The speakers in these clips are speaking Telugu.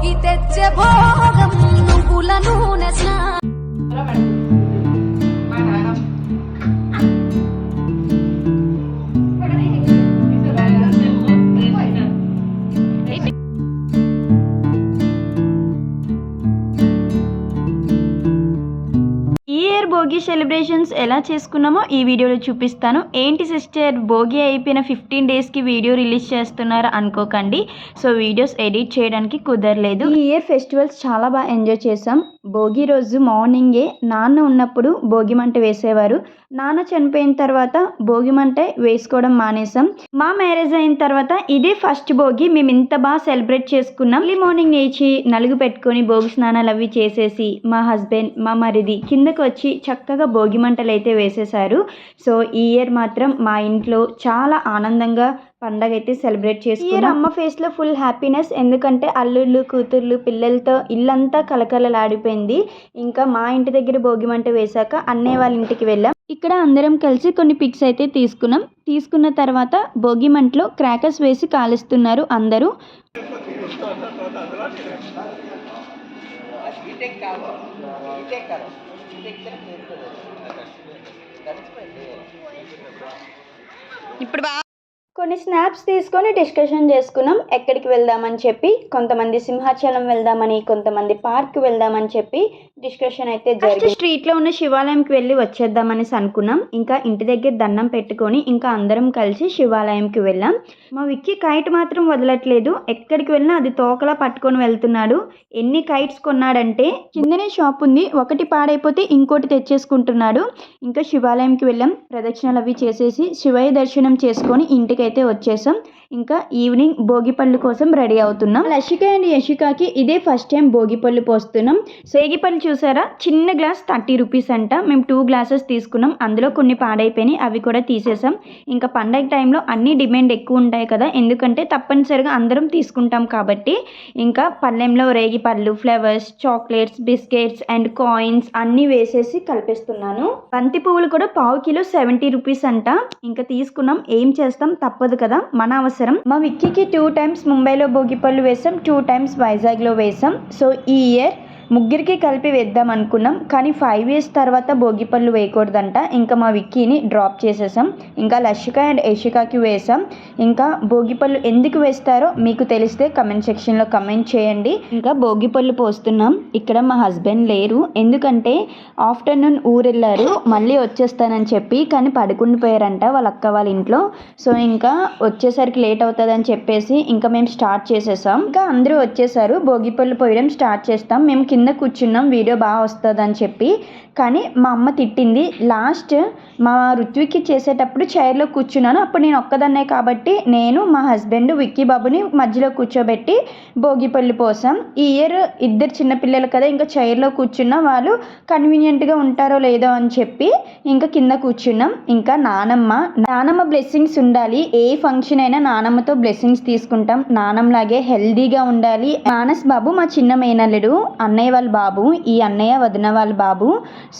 భోగి తెచ్చే భోగం నువ్వుల నూనె స్నా ఈ ఇయర్ భోగి సెలబ్రేషన్స్ ఎలా చేసుకున్నామో ఈ వీడియోలో చూపిస్తాను. ఏంటి సిస్టర్ భోగి అయిపోయిన ఫిఫ్టీన్ డేస్కి వీడియో రిలీజ్ చేస్తున్నారు అనుకోకండి. సో వీడియోస్ ఎడిట్ చేయడానికి కుదరలేదు. ఈ ఇయర్ ఫెస్టివల్స్ చాలా బాగా ఎంజాయ్ చేసాం భోగి రోజు మార్నింగే నాన్న ఉన్నప్పుడు భోగి మంట వేసేవారు. నాన్న చనిపోయిన తర్వాత భోగి మంట వేసుకోవడం మానేసాం మా మ్యారేజ్ అయిన తర్వాత ఇదే ఫస్ట్ భోగి మేము ఇంత బాగా సెలబ్రేట్ చేసుకున్నాం. ఎర్లీ మార్నింగ్ లేచి నలుగు పెట్టుకొని భోగి స్నానాలు అవి చేసేసి మా హస్బెండ్ మా మరిది కింద కిందకు వచ్చి చక్కగా భోగి మంటలు అయితే వేసేసారు సో ఈ ఇయర్ మాత్రం మా ఇంట్లో చాలా ఆనందంగా పండగ అయితే సెలబ్రేట్ చేసుకున్నాం. అమ్మ ఫేస్లో ఫుల్ హ్యాపీనెస్. ఎందుకంటే అల్లుళ్ళు కూతుర్లు పిల్లలతో ఇల్లంతా కలకలలాడిపోయింది ఇంకా మా ఇంటి దగ్గర భోగి మంట వేశాక అన్నయ్య వాళ్ళ ఇంటికి వెళ్ళాం. ఇక్కడ అందరం కలిసి కొన్ని పిక్స్ అయితే తీసుకున్నాం. తీసుకున్న తర్వాత భోగి మంటలో క్రాకర్స్ వేసి కాలుస్తున్నారు అందరూ. ఇప్పుడు బాగా కొన్ని స్నాప్స్ తీసుకొని డిస్కషన్ చేసుకున్నాం. ఎక్కడికి వెళ్దామని చెప్పి కొంతమంది సింహాచలం వెళ్దామని కొంతమంది పార్క్ వెళ్దామని చెప్పి డిస్కషన్ అయితే జరిగింది. స్ట్రీట్లో ఉన్న శివాలయంకి వెళ్ళి వచ్చేద్దామనేసి అనుకున్నాం. ఇంకా ఇంటి దగ్గర దండం పెట్టుకొని ఇంకా అందరం కలిసి శివాలయంకి వెళ్ళాం. మా విక్కీ కైట్ మాత్రం వదలట్లేదు. ఎక్కడికి వెళ్ళినా అది తోకలా పట్టుకొని వెళ్తున్నాడు. ఎన్ని కైట్స్ కొన్నాడంటే కిందనే షాప్ ఉంది. ఒకటి పాడైపోతే ఇంకోటి తెచ్చేసుకుంటున్నాడు. ఇంకా శివాలయంకి వెళ్ళాం. ప్రదక్షిణలు అవి చేసేసి శివయ్య దర్శనం చేసుకొని ఇంటికి అయితే వచ్చేసాం. ఇంకా ఈవినింగ్ భోగిపళ్ళు కోసం రెడీ అవుతున్నాం. లషిక అండ్ యశికాకి ఇదే ఫస్ట్ టైం భోగిపళ్ళు పోస్తున్నాం. సేగిపళ్ళు చూసారా? చిన్న గ్లాస్ థర్టీ రూపీస్ అంట. మేము టూ గ్లాసెస్ తీసుకున్నాం. అందులో కొన్ని పాడైపోయినాయి. అవి కూడా తీసేసాం. ఇంకా పండగ టైంలో అన్ని డిమాండ్ ఎక్కువ ఉంటాయి కదా. ఎందుకంటే తప్పనిసరిగా అందరం తీసుకుంటాం కాబట్టి. ఇంకా పళ్ళెంలో రేగి పళ్ళు flowers chocolates biscuits and coins అన్నీ వేసేసి కలిపేస్తున్నాను. బంతి పువ్వులు కూడా పావు కిలో సెవెంటీ రూపీస్ అంట. ఇంకా తీసుకున్నాం. ఏం చేస్తాం? తప్పదు కదా. మన అవసరం మా విక్కీకి టూ టైమ్స్ ముంబైలో భోగిపళ్ళు వేసాం టూ టైమ్స్ వైజాగ్లో వేసాం. సో ఈ ఇయర్ ముగ్గురికి కలిపి వేద్దాం అనుకున్నాం కానీ ఫైవ్ ఇయర్స్ తర్వాత భోగిపళ్ళు వేయకూడదంట. ఇంకా మా విక్కీని డ్రాప్ చేసేసాం. ఇంకా లషిక అండ్ యషికాకి వేసాం ఇంకా భోగిపళ్ళు ఎందుకు వేస్తారో మీకు తెలిస్తే కమెంట్ సెక్షన్లో కమెంట్ చేయండి. ఇంకా భోగిపళ్ళు పోస్తున్నాం. ఇక్కడ మా హస్బెండ్ లేరు. ఎందుకంటే ఆఫ్టర్నూన్ ఊరెళ్ళారు. మళ్ళీ వచ్చేస్తానని చెప్పి కానీ పడుకుండిపోయారంట వాళ్ళ అక్క వాళ్ళ ఇంట్లో. సో ఇంకా వచ్చేసరికి లేట్ అవుతుందని చెప్పేసి ఇంకా మేము స్టార్ట్ చేసేసాం. ఇంకా అందరూ వచ్చేసారు. భోగిపళ్ళు పోయడం స్టార్ట్ చేస్తాం. మేము కింద కూర్చున్నాం వీడియో బాగా వస్తుందని చెప్పి. కానీ మా అమ్మ తిట్టింది. లాస్ట్ మా ఋత్వికి చేసేటప్పుడు చైర్లో కూర్చున్నాను. అప్పుడు నేను ఒక్కదాన్నే కాబట్టి నేను మా హస్బెండ్ విక్కీ బాబుని మధ్యలో కూర్చోబెట్టి భోగిపల్లి పోసాం. ఈ ఇయర్ ఇద్దరు చిన్నపిల్లలు కదా ఇంకా చైర్లో కూర్చున్న వాళ్ళు కన్వీనియంట్గా ఉంటారో లేదో అని చెప్పి ఇంకా కింద కూర్చున్నాం. ఇంకా నానమ్మ నానమ్మ బ్లెస్సింగ్స్ ఉండాలి. ఏ ఫంక్షన్ అయినా నానమ్మతో బ్లెస్సింగ్స్ తీసుకుంటాం. నానమ్మలాగే హెల్దీగా ఉండాలి. మానస్ బాబు మా చిన్న మేనల్లుడు అన్నయ్య వాళ్ళ బాబు ఈ అన్నయ్య వదిన వాళ్ళ బాబు.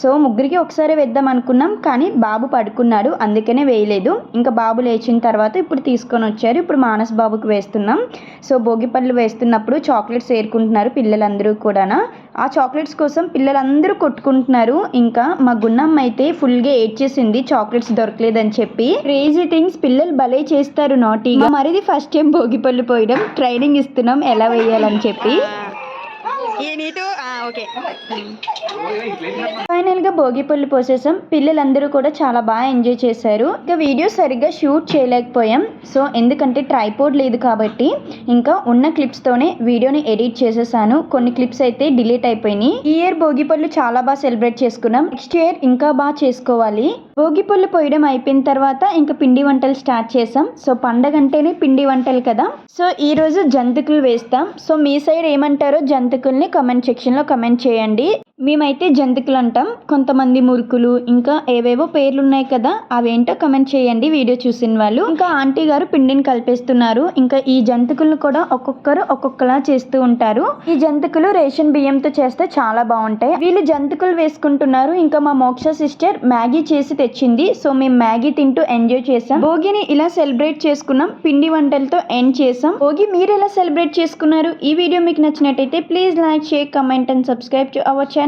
సో ముగ్గురికి ఒకసారి వేద్దాం అనుకున్నాం కానీ బాబు పడుకున్నాడు అందుకనే వేయలేదు. ఇంకా బాబు లేచిన తర్వాత ఇప్పుడు తీసుకొని వచ్చారు. ఇప్పుడు మానస్ బాబుకి వేస్తున్నాం. సో భోగిపళ్ళు వేస్తున్నప్పుడు చాక్లెట్స్ ఏరుకుంటున్నారు పిల్లలందరూ కూడా ఆ చాక్లెట్స్ కోసం పిల్లలందరూ కొట్టుకుంటున్నారు. ఇంకా మా గున్నమ్మ అయితే ఫుల్గా ఏడ్చేసింది చాక్లెట్స్ దొరకలేదని చెప్పి. క్రేజీ థింగ్స్ పిల్లలు భలే చేస్తారు నాటి మరిది ఫస్ట్ టైం భోగిపళ్ళు పోయడం ట్రైనింగ్ ఇస్తున్నాం ఎలా వేయాలని చెప్పి. ఈ ఫైనల్గా ఫైనల్గా భోగి పళ్ళు పోసేసాం. పిల్లలందరూ కూడా చాలా బాగా ఎంజాయ్ చేశారు. ఇంకా వీడియో సరిగ్గా షూట్ చేయలేకపోయాం. సో ఎందుకంటే ట్రైపోర్డ్ లేదు కాబట్టి ఇంకా ఉన్న క్లిప్స్తోనే వీడియోని ఎడిట్ చేసేసాను. కొన్ని క్లిప్స్ అయితే డిలీట్ అయిపోయినాయి. ఈ ఇయర్ భోగి పళ్ళు చాలా బాగా సెలబ్రేట్ చేసుకున్నాం. నెక్స్ట్ ఇయర్ ఇంకా బాగా చేసుకోవాలి. భోగి పళ్ళు పోయడం అయిపోయిన తర్వాత ఇంకా పిండి వంటలు స్టార్ట్ చేసాం. సో పండగ అంటేనే పిండి వంటలు కదా. సో ఈ రోజు జంతికలు వేస్తాం. సో మీ సైడ్ ఏమంటారో జంతికల్ని కమెంట్ సెక్షన్లో కమెంట్ చేయండి. మేమైతే జంతికలు అంటాం కొంతమంది మురుకులు ఇంకా ఏవేవో పేర్లు ఉన్నాయి కదా అవేంటో కమెంట్ చేయండి వీడియో చూసిన వాళ్ళు. ఇంకా ఆంటీ గారు పిండిని కలిపేస్తున్నారు. ఇంకా ఈ జంతికలను కూడా ఒక్కొక్కరు ఒక్కొక్కలా చేస్తూ ఉంటారు. ఈ జంతికలు రేషన్ బియ్యంతో చేస్తే చాలా బాగుంటాయి. వీళ్ళు జంతికలు వేసుకుంటున్నారు. ఇంకా మా మోక్ష సిస్టర్ మ్యాగీ చేసి తెచ్చింది. సో మేము మ్యాగీ తింటూ ఎంజాయ్ చేసాం భోగిని ఇలా సెలబ్రేట్ చేసుకున్నాం. పిండి వంటలతో ఎండ్ చేసాం భోగి మీరు ఎలా సెలబ్రేట్ చేసుకున్నారు? ఈ వీడియో మీకు నచ్చినట్టయితే please like share comment and subscribe to our channel